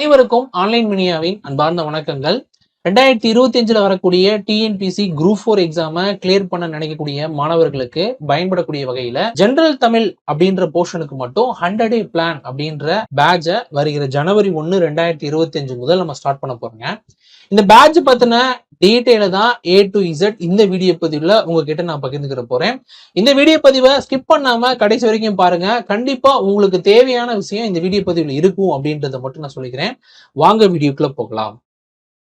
அனைவருக்கும் ஆன்லைன் மினியாவின் அன்பார்ந்த வணக்கங்கள். ரெண்டாயிரத்தி இருபத்தி அஞ்சுல வரக்கூடிய T N P S C group four எக்ஸாம clear பண்ண நினைக்கக்கூடிய மாணவர்களுக்கு பயன்படக்கூடிய வகையில ஜெனரல் தமிழ் அப்படின்ற போர்ஷனுக்கு மட்டும் ஹண்ட்ரட் டே பிளான் அப்படின்ற பேட்சை வருகிற ஜனவரி ஒன்னு ரெண்டாயிரத்தி இருபத்தி அஞ்சு முதல் நம்ம ஸ்டார்ட் பண்ண போறோங்க. இந்த பேட்ச் பத்தின டீட்டெயில தான் ஏ டு இசட் இந்த வீடியோ பதிவுல உங்ககிட்ட நான் பகிர்ந்துக்கிற போறேன். இந்த வீடியோ பதிவை ஸ்கிப் பண்ணாம கடைசி வரைக்கும் பாருங்க. கண்டிப்பா உங்களுக்கு தேவையான விஷயம் இந்த வீடியோ பதிவில் இருக்கும் அப்படின்றத மட்டும் நான் சொல்லிக்கிறேன். வாங்க வீடியோக்குள்ள போகலாம்.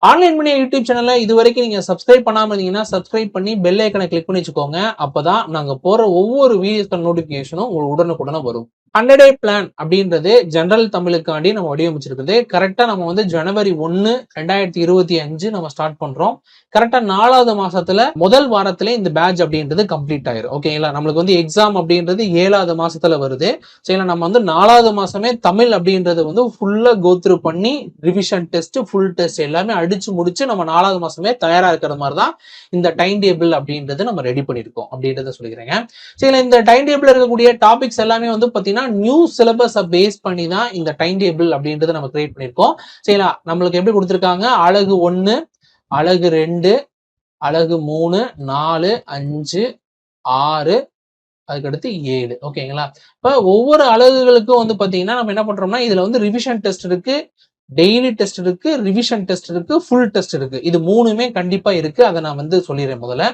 ஆன்லைன் மணி யூடியூப் சேனல்ல இது வரைக்கும் நீங்க சப்ஸ்கிரைப் பண்ணாம இருந்தீங்கன்னா சப்ஸ்கிரைப் பண்ணி பெல் ஐக்கனை கிளிக் பண்ணி வச்சுக்கோங்க. அப்பதான் நாங்க போற ஒவ்வொரு வீடியோஸ்க்கான நோட்டிபிகேஷனும் உங்களுக்கு உடனுக்குடனே வரும். ஹண்ட்ரட் டே பிளான் அப்படின்றது ஜென்ரல் தமிழுக்காண்டி நம்ம வடிவமைச்சிருக்குது. கரெக்டா நம்ம வந்து ஜனவரி ஒன்னு ரெண்டாயிரத்தி இருபத்தி அஞ்சு நம்ம ஸ்டார்ட் பண்றோம். கரெக்டா நாலாவது மாசத்துல முதல் வாரத்துல இந்த பேட்ச் அப்படின்றது கம்ப்ளீட் ஆயிரும். ஓகேங்களா நம்மளுக்கு வந்து எக்ஸாம் அப்படின்றது ஏழாவது மாசத்துல வருது. சரிங்களா நம்ம வந்து நாலாவது மாசமே தமிழ் அப்படின்றது வந்து ஃபுல்லா கோத்ரூ பண்ணி ரிவிஷன் டெஸ்ட் ஃபுல் டெஸ்ட் எல்லாமே அடிச்சு முடிச்சு நம்ம நாலாவது மாசமே தயாரா இருக்கிற மாதிரி தான் இந்த டைம் டேபிள் அப்படின்றது நம்ம ரெடி பண்ணியிருக்கோம் அப்படின்றத சொல்லிக்கிறேங்க. சரிங்களா இந்த டைம் டேபிள் இருக்கக்கூடிய டாபிக்ஸ் எல்லாமே வந்து பாத்தீங்கன்னா நியூ சிலபஸை பேஸ் பண்ணி தான் இந்த டைம் டேபிள் அப்படின்றத நம்ம கிரியேட் பண்ணியிருக்கோம் சரிங்களா? நம்மளுக்கு எப்படி கொடுத்துருக்காங்க? அழகு ஒன்று அழகு ரெண்டு அழகு மூணு நாலு அஞ்சு ஆறு அதுக்கடுத்து ஏழு. ஓகேங்களா இப்போ ஒவ்வொரு அழகுகளுக்கும் வந்து பார்த்தீங்கன்னா நம்ம என்ன பண்றோம்னா இதுல வந்து ரிவிஷன் டெஸ்ட் இருக்கு. டெய்லி டெஸ்ட் இருக்கு ரிவிஷன் டெஸ்ட் இருக்கு ஃபுல் டெஸ்ட் இருக்கு. இது மூணுமே கண்டிப்பா இருக்கு. அதை நான் வந்து சொல்லிடுறேன் முதல்ல.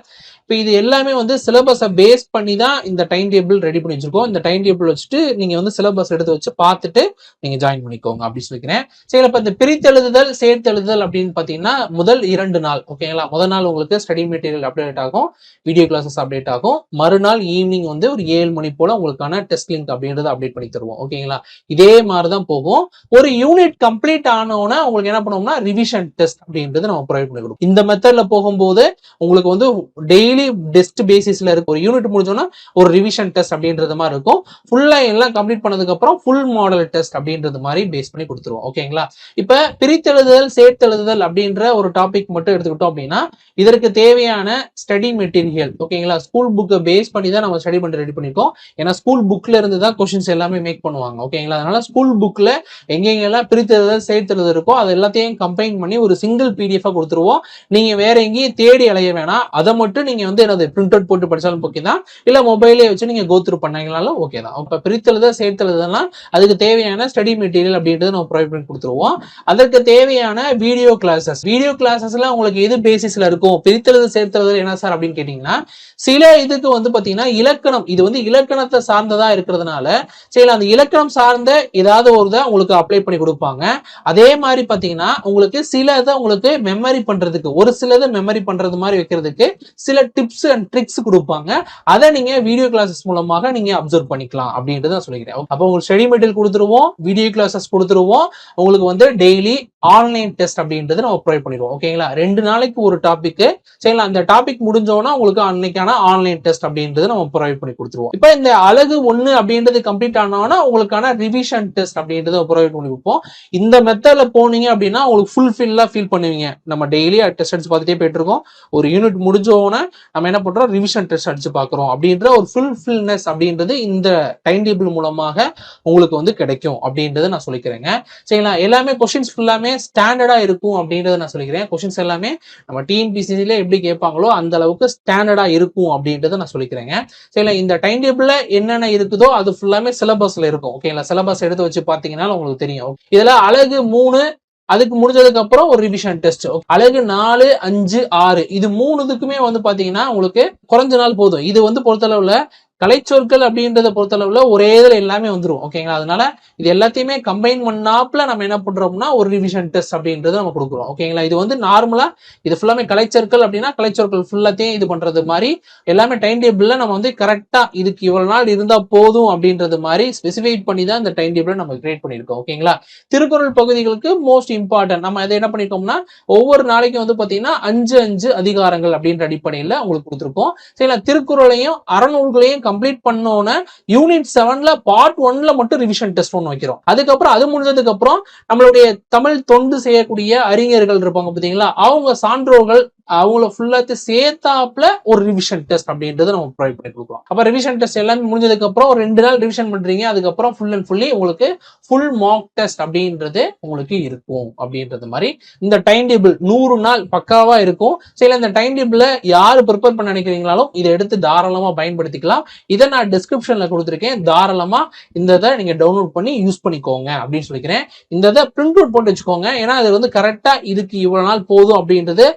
இப்போ இது எல்லாமே வந்து சிலபஸை பேஸ் பண்ணி தான் இந்த டைம் டேபிள் ரெடி பண்ணி வச்சிருக்கோம். இந்த டைம் டேபிள் வச்சுட்டு நீங்க வந்து சிலபஸ் எடுத்து வச்சு பார்த்துட்டு நீங்க ஜாயின் பண்ணிக்கோங்க அப்படின்னு சொல்லிக்கிறேன். சரி இப்போ இந்த பிரித்தெழுதுதல் சேர்த்தெழுதுதல் அப்படின்னு பார்த்தீங்கன்னா முதல் இரண்டு நாள் ஓகேங்களா முதல் நாள் உங்களுக்கு ஸ்டடி மெட்டீரியல் அப்டேட் ஆகும் வீடியோ கிளாஸஸ் அப்டேட் ஆகும். மறுநாள் ஈவினிங் வந்து ஒரு ஏழு மணி போல உங்களுக்கான டெஸ்ட் லிங்க் அப்படின்றத அப்டேட் பண்ணி தருவோம் ஓகேங்களா இதே மாதிரி தான் போகும். ஒரு யூனிட் கம்ப்ளீட் ஆனோன்னா உங்களுக்கு என்ன பண்ணுவோம்னா ரிவிஷன் டெஸ்ட் அப்படின்றது நம்ம ப்ரொவைட் பண்ணி கொடுக்கும் இந்த மெத்தட்ல போகும்போது உங்களுக்கு வந்து டெய்லி டெஸ்ட் பேசிஸ்ல இருக்க. ஒரு யூனிட் முடிஞ்சோன்னா ஒரு ரிவிஷன் டெஸ்ட் அப்படின்றது மாதிரி இருக்கும். ஃபுல்லா எல்லாம் கம்ப்ளீட் பண்ணதுக்கு அப்புறம் ஃபுல் மாடல் டெஸ்ட் அப்படின்றது மாதிரி பேஸ் பண்ணி கொடுத்துருவோம். ஓகேங்களா இப்ப பிரித்தெழுதுதல் சேர்த்தெழுதுதல் அப்படின்ற ஒரு டாபிக் மட்டும் எடுத்துக்கிட்டோம் அப்படின்னா இதற்கு தேவையான ஸ்டடி மெட்டீரியல் ஓகேங்களா ஸ்கூல் புக்கை பேஸ் பண்ணி தான் நம்ம ஸ்டடி பண்ணி ரெடி பண்ணிருக்கோம். ஏன்னா ஸ்கூல் புக்ல இருந்து தான் கொஸ்டின்ஸ் எல்லாமே மேக் பண்ணுவாங்க. ஓகேங்களா அதனால ஸ்கூல் புக்ல எங்கெங்கெல்லாம் பிரித்தெழுதல் சேர்த்துறது இருக்கோ அது எல்லாத்தையும் கம்பைன் பண்ணி ஒரு சிங்கிள் பிடிஎஃப் கொடுத்துருவோம். நீங்க வேற எங்கேயும் தேடி அலைய வேணாம். அதை மட்டும் நீங்க வந்து என்னது பிரிண்ட் அவுட் போட்டு படிச்சாலும் ஓகே தான். இல்ல மொபைலே வச்சு நீங்க கோத்ரூ பண்ணீங்கனாலும் ஓகே தான். இப்ப பிரித்தெழுத சேர்த்தெழுதெல்லாம் அதுக்கு தேவையான ஸ்டடி மெட்டீரியல் அப்படின்றது நம்ம ப்ரொவைட் பண்ணி கொடுத்துருவோம். அதற்கு தேவையான வீடியோ கிளாஸஸ் வீடியோ கிளாஸஸ்ல உங்களுக்கு எது பேசிஸ்ல இருக்கும்? பிரித்தெழுது சேர்த்தெழுதல் என்ன சார் அப்படின்னு கேட்டீங்கன்னா சில இதுக்கு வந்து பாத்தீங்கன்னா இலக்கணம் இது வந்து இலக்கணத்தை சார்ந்ததா இருக்கிறதுனால சரி அந்த இலக்கணம் சார்ந்த ஏதாவது ஒரு தான் உங்களுக்கு அப்ளை பண்ணி கொடுப்பாங்க. அதே மாதிரி பார்த்தீங்கன்னா உங்களுக்கு சில இதை உங்களுக்கு மெமரி பண்ணுறதுக்கு ஒரு சிலதை மெமரி பண்ணுறது மாதிரி வைக்கிறதுக்கு சில டிப்ஸ் அண்ட் ட்ரிக்ஸ் கொடுப்பாங்க. அதை நீங்கள் வீடியோ கிளாஸஸ் மூலமாக நீங்கள் அப்சர்வ் பண்ணிக்கலாம் அப்படின்றத நான் சொல்லிக்கிறேன். அப்போ உங்களுக்கு ஸ்டடி மெட்டீரியல் கொடுத்துருவோம் வீடியோ கிளாஸஸ் கொடுத்துருவோம். உங்களுக்கு வந்து டெய்லி ஆன்லைன் டெஸ்ட் அப்படின்றது நம்ம ப்ரொவைட் பண்ணிடுவோம். ஓகேங்களா ரெண்டு நாளைக்கு ஒரு டாப்பிக்கு சரிங்களா? அந்த டாபிக் முடிஞ்சோன்னா உங்களுக்கு அன்னைக்கான ஆன்லைன் டெஸ்ட் அப்படின்றது நம்ம ப்ரொவைட் பண்ணி கொடுத்துருவோம். இப்போ இந்த அழகு ஒன்று அப்படின்றது கம்ப்ளீட் ஆனோன்னா உங்களுக்கான ரிவிஷன் டெஸ்ட் அப்படின்றத ப்ரொவைட் பண்ணி கொடுப்போம். இந்த மெத்தட்ல போனீங்க அப்படின்னா உங்களுக்கு ஃபுல் ஃபில்லா ஃபீல் பண்ணுவீங்க. நம்ம டெய்லி டெஸ்ட் அடிச்சு பார்த்துட்டே போயிட்டு இருக்கோம் ஒரு யூனிட் முடிஞ்சோன்னா நம்ம என்ன பண்றோம்? ரிவிஷன் டெஸ்ட் அடிச்சு பார்க்குறோம். அப்படின்ற ஒரு ஃபுல் ஃபில்னஸ் அப்படின்றது இந்த டைம் டேபிள் மூலமாக உங்களுக்கு வந்து கிடைக்கும் அப்படின்றத நான் சொல்லிக்கிறேங்க. சரிங்களா? எல்லாமே கொஷின்ஸ் ஃபுல்லாமே ஸ்டாண்டர்டா இருக்கும் அப்படின்றத நான் சொல்லிக்கிறேன். கொஷின்ஸ் எல்லாமே நம்ம டிஎன்பிசிசில எப்படி கேட்பாங்களோ அந்த அளவுக்கு ஸ்டாண்டர்டா இருக்கும் அப்படின்றத நான் சொல்லிக்கிறேங்க. சரிங்களா? இந்த டைம் டேபிள்ல என்னென்ன இருக்குதோ அது ஃபுல்லாமே சிலபஸ்ல இருக்கும். ஓகேங்களா? சிலபஸ் எடுத்து வச்சு பார்த்தீங்கன்னா உங்களுக்கு தெரியும். இதுல அழகு மூணு அதுக்கு முடிஞ்சதுக்கு அப்புறம் ஒரு ரிவிஷன் டெஸ்ட் அழகு நாலு அஞ்சு ஆறு. இது மூணுதுக்குமே வந்து பாத்தீங்கன்னா உங்களுக்கு குறைஞ்ச நாள் போதும். இது வந்து பொறுத்தளவுல கலைச்சொற்கள் அப்படின்றத பொறுத்தளவுல ஒரே இதில் எல்லாமே வந்துரும் ஓகேங்களா அதனால இது எல்லாத்தையுமே கம்பைன் பண்ணாப்புல நம்ம என்ன பண்றோம்னா ஒரு ரிவிஷன் டெஸ்ட் அப்படின்றது நம்ம கொடுக்குறோம் ஓகேங்களா இது வந்து நார்மலா இது ஃபுல்லாமே கலைச்சொற்கள் அப்படின்னா கலைச்சொற்கள் ஃபுல்லாத்தையும் இது பண்றது மாதிரி எல்லாமே டைம் டேபிள்ல நம்ம வந்து கரெக்டா இதுக்கு இவ்வளவு நாள் இருந்தா போதும் அப்படின்றது மாதிரி ஸ்பெசிஃபை பண்ணி தான் இந்த டைம் டேபிள நம்ம கிரியேட் பண்ணியிருக்கோம் ஓகேங்களா திருக்குறள் பகுதிகளுக்கு மோஸ்ட் இம்பார்ட்டன்ட் நம்ம இதை என்ன பண்ணிருக்கோம்னா ஒவ்வொரு நாளைக்கும் வந்து பாத்தீங்கன்னா அஞ்சு அஞ்சு அதிகாரங்கள் அப்படின்ற அடிப்படையில உங்களுக்கு கொடுத்துருக்கோம். சரிங்களா? திருக்குறளையும் அறநூல்களையும் கம்ப்ளீட் பண்ணோன்னு யூனிட் செவன்ல பார்ட் ஒன்ல மட்டும் ரிவிஷன் டெஸ்ட் ஒன்று வைக்கிறோம். அதுக்கப்புறம் அது முடிஞ்சதுக்கு அப்புறம் நம்மளுடைய தமிழ் தொண்டு செய்யக்கூடிய அறிஞர்கள் இருப்பாங்க பாத்தீங்களா அவங்க சான்றோர்கள் அவங்கள ஃபுல்லாத்தையும் சேர்த்தாப்புல ஒரு ரிவிஷன் டெஸ்ட் அப்படின்றத நம்ம ப்ரொவைட் பண்ணி கொடுக்குறோம் அப்ப ரிவிஷன் டெஸ்ட் எல்லாமே முடிஞ்சதுக்கு அப்புறம் ஒரு ரெண்டு நாள் ரிவிஷன் பண்றீங்க அதுக்கப்புறம் ஃபுல் அண்ட் ஃபுல்லி உங்களுக்கு ஃபுல் மார்க் டெஸ்ட் அப்படின்றது உங்களுக்கு இருக்கும் அப்படின்றது மாதிரி இந்த டைம் டேபிள் நூறு நாள் பக்காவா இருக்கும். சில இந்த டைம் டேபிள யாரு ப்ரிப்பேர் பண்ண நினைக்கிறீங்களாலும் இதை எடுத்து தாராளமா பயன்படுத்திக்கலாம். இதை நான் டிஸ்கிரிப்ஷன்ல கொடுத்துருக்கேன். தாராளமா இந்த இதை நீங்க டவுன்லோட் பண்ணி யூஸ் பண்ணிக்கோங்க அப்படின்னு சொல்லிக்கிறேன். இந்த இதை பிரிண்ட் அவுட் போட்டு வச்சுக்கோங்க. ஏன்னா அது வந்து கரெக்டா இதுக்கு இவ்வளவு நாள் போதும் அப்படின்றது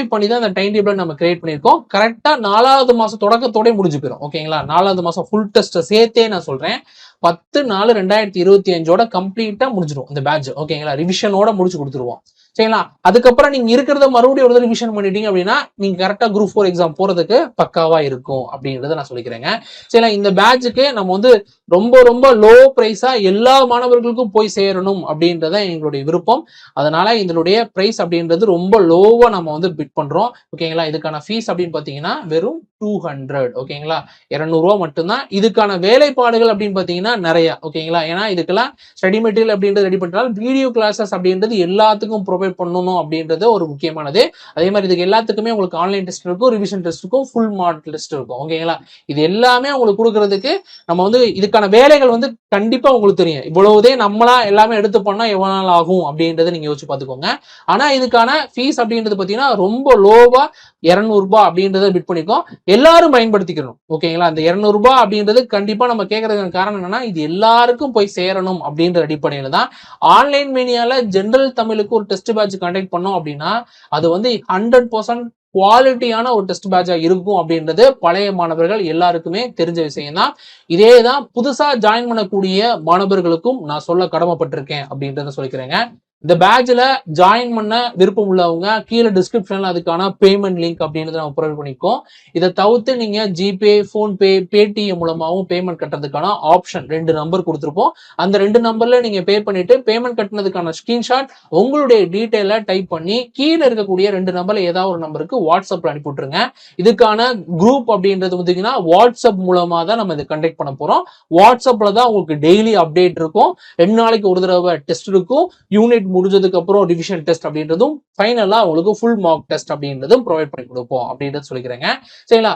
ஸ்பெசிஃபை பண்ணி தான் அந்த டைம் டேபிள் நம்ம கிரியேட் பண்ணியிருக்கோம். கரெக்டா நாலாவது மாசம் தொடக்கத்தோட முடிஞ்சு போயிடும் ஓகேங்களா நாலாவது மாசம் ஃபுல் டெஸ்ட் சேர்த்தே நான் சொல்றேன். பத்து நாலு ரெண்டாயிரத்தி இருபத்தி அஞ்சோட கம்ப்ளீட்டா முடிஞ்சிடும் இந்த பேட்ச் ஓகேங்களா ரிவிஷனோட முடிச்சு கொடுத்துருவோம். சரிங்களா? அதுக்கப்புறம் நீங்க இருக்கிறத மறுபடியும் ஒரு ரிவிஷன் பண்ணிட்டீங்க அப்படின்னா நீங்க கரெக்டா குரூப் ஃபோர் எக்ஸாம் போறதுக்கு பக்காவா இருக்கும் அப்படின்றத நான் சொல்லிக்கிறேங்க. சரிங்களா? இந்த பேட்சுக்கு நம்ம வந்து ரொம்ப ரொம்ப லோ பிரைஸா எல்லா மாணவர்களுக்கும் போய் சேரணும் அப்படின்றத எங்களுடைய விருப்பம். அதனால இதனுடைய பிரைஸ் அப்படின்றது ரொம்ப லோவா நம்ம வந்து பிட் பண்றோம். ஓகேங்களா இதுக்கான ஃபீஸ் அப்படின்னு பாத்தீங்கன்னா வெறும் டூ ஹண்ட்ரட் ஓகேங்களா இரநூறுவா மட்டும்தான். இதுக்கான வேலைப்பாடுகள் அப்படின்னு பாத்தீங்கன்னா நிறைய ஓகேங்களா ஏன்னா இதுக்கெல்லாம் ஸ்டடி மெட்டீரியல் அப்படின்றது ரெடி பண்றாலும் வீடியோ கிளாஸஸ் அப்படின்றது எல்லாத்துக்கும் ப்ரொவைட் பண்ணணும் அப்படின்றது ஒரு முக்கியமானது. அதே மாதிரி இதுக்கு எல்லாத்துக்குமே உங்களுக்கு ஆன்லைன் டெஸ்ட் இருக்கும் ரிவிஷன் டெஸ்ட் இருக்கும் ஃபுல் மார்க் டெஸ்ட் இருக்கும் ஓகேங்களா இது எல்லாமே உங்களுக்கு கொடுக்கறதுக்கு நம்ம வந்து இதுக்கான வேலைகள் வந்து கண்டிப்பா உங்களுக்கு தெரியும். இவ்வளவுதே நம்மளா எல்லாமே எடுத்து பண்ணா எவ்வளோ நாள் ஆகும் அப்படின்றத நீங்க யோசிச்சு பார்த்துக்கோங்க. ஆனா இதுக்கான ஃபீஸ் அப்படின்றது பாத்தீங்கன்னா ரொம்ப லோவா இரநூறுபா அப்படின்றத பிட் பண்ணிக்கோம் எல்லாரும் பயன்படுத்திக்கணும் ஓகேங்களா அந்த இரநூறுபா அப்படின்றது கண்டிப்பா நம்ம கேட்கறதுக்கு காரணம் என்னன்னா இது எல்லாருக்கும் போய் சேரணும் அப்படின்ற அடிப்படையில தான் ஆன்லைன் மீடியால ஜென்ரல் தமிழுக்கு ஒரு டெஸ்ட் பேட்ச் கண்டக்ட் பண்ணோம் அப்படின்னா அது வந்து ஹண்ட்ரட் பர்சன்ட் குவாலிட்டியான ஒரு டெஸ்ட் பேட்சா இருக்கும் அப்படின்றது பழைய மாணவர்கள் எல்லாருக்குமே தெரிஞ்ச விஷயம் தான். இதே தான் புதுசா ஜாயின் பண்ணக்கூடிய மாணவர்களுக்கும் நான் சொல்ல கடமைப்பட்டிருக்கேன் அப்படின்றத சொல்லிக்கிறேங்க. இந்த பேட்ச்ல ஜாயின் பண்ண விருப்பம் உள்ளவங்க கீழே டிஸ்கிரிப்ஷன்ல அதுக்கான பேமெண்ட் லிங்க் அப்படின்றத நம்ம ப்ரொவைட் பண்ணிக்கோம். இதை தவிர்த்து நீங்க ஜிபே ஃபோன்பே பேடிஎம் மூலமாகவும் பேமெண்ட் கட்டுறதுக்கான ஆப்ஷன் ரெண்டு நம்பர் கொடுத்துருப்போம். அந்த ரெண்டு நம்பர்ல நீங்க பே பண்ணிட்டு பேமெண்ட் கட்டினதுக்கான ஸ்கிரீன்ஷாட் உங்களுடைய டீட்டெயில டைப் பண்ணி கீழே இருக்கக்கூடிய ரெண்டு நம்பர்ல ஏதாவது ஒரு நம்பருக்கு வாட்ஸ்அப்ல அனுப்பி விட்டுருங்க இதுக்கான குரூப் அப்படின்றது பார்த்தீங்கன்னா வாட்ஸ்அப் மூலமா தான் நம்ம இதை கண்டக்ட் பண்ண போறோம். வாட்ஸ்அப்ல தான் உங்களுக்கு டெய்லி அப்டேட் இருக்கும். ரெண்டு நாளைக்கு ஒரு தடவை டெஸ்ட் இருக்கும். யூனிட் முடிஞ்சதுக்கு அப்புறம் டிவிஷன் டெஸ்ட் அப்படின்றதும் ஃபைனலா உங்களுக்கு ஃபுல் மார்க் டெஸ்ட் அப்படின்றதும் ப்ரொவைட் பண்ணி கொடுப்போம் அப்படின்றது சொல்லிக்கிறேங்க. சரிங்களா?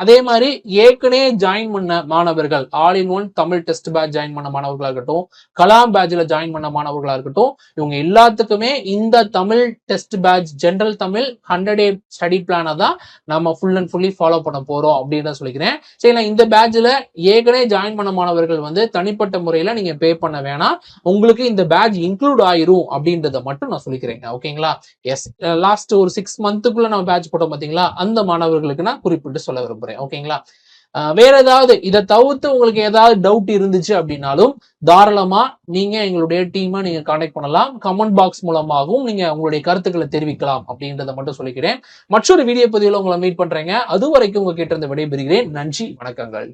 அதே மாதிரி ஏற்கனவே ஜாயின் பண்ண மாணவர்கள் all in one Tamil test batch join பண்ண மாணவர்களாக இருக்கட்டும் கலாம் பேட்ச்ல ஜாயின் பண்ண மாணவர்களா இருக்கட்டும் இவங்க எல்லாத்துக்குமே இந்த Tamil test batch general Tamil hundred day study பிளானை தான் நம்ம ஃபுல் அண்ட் ஃபுல்லி ஃபாலோ பண்ண போறோம் அப்படின்னு சொல்லிக்கிறேன். சரிங்களா? இந்த பேட்ச்ல ஏற்கனவே ஜாயின் பண்ண மாணவர்கள் வந்து தனிப்பட்ட முறையில நீங்க பே பண்ண வேணாம். உங்களுக்கு இந்த பேட்ச் இன்க்ளூட் ஆயிரும் அப்படின்றத மட்டும் நான் சொல்லிக்கிறேங்க. ஓகேங்களா எஸ் லாஸ்ட் ஒரு சிக்ஸ் மந்த்துக்குள்ள நம்ம பேட்ச் போட்டோம் பாத்தீங்களா? அந்த மாணவர்களுக்கு நான் குறிப்பிட்டு சொல்ல விரும்புறேன். ஓகேங்களா வேற ஏதாவது இதை தவிர்த்து உங்களுக்கு ஏதாவது டவுட் இருந்துச்சு அப்படின்னாலும் தாராளமா நீங்க எங்களுடைய டீமை நீங்க கனெக்ட் பண்ணலாம். கமெண்ட் பாக்ஸ் மூலமாகவும் நீங்க உங்களுடைய கருத்துக்களை தெரிவிக்கலாம் அப்படின்றத மட்டும் சொல்லிக்கிறேன். மற்றொரு வீடியோ பதிவில் உங்களை மீட் பண்றேங்க. அது வரைக்கும் உங்ககிட்ட இருந்து விடைபெறுகிறேன். நன்றி வணக்கங்கள்.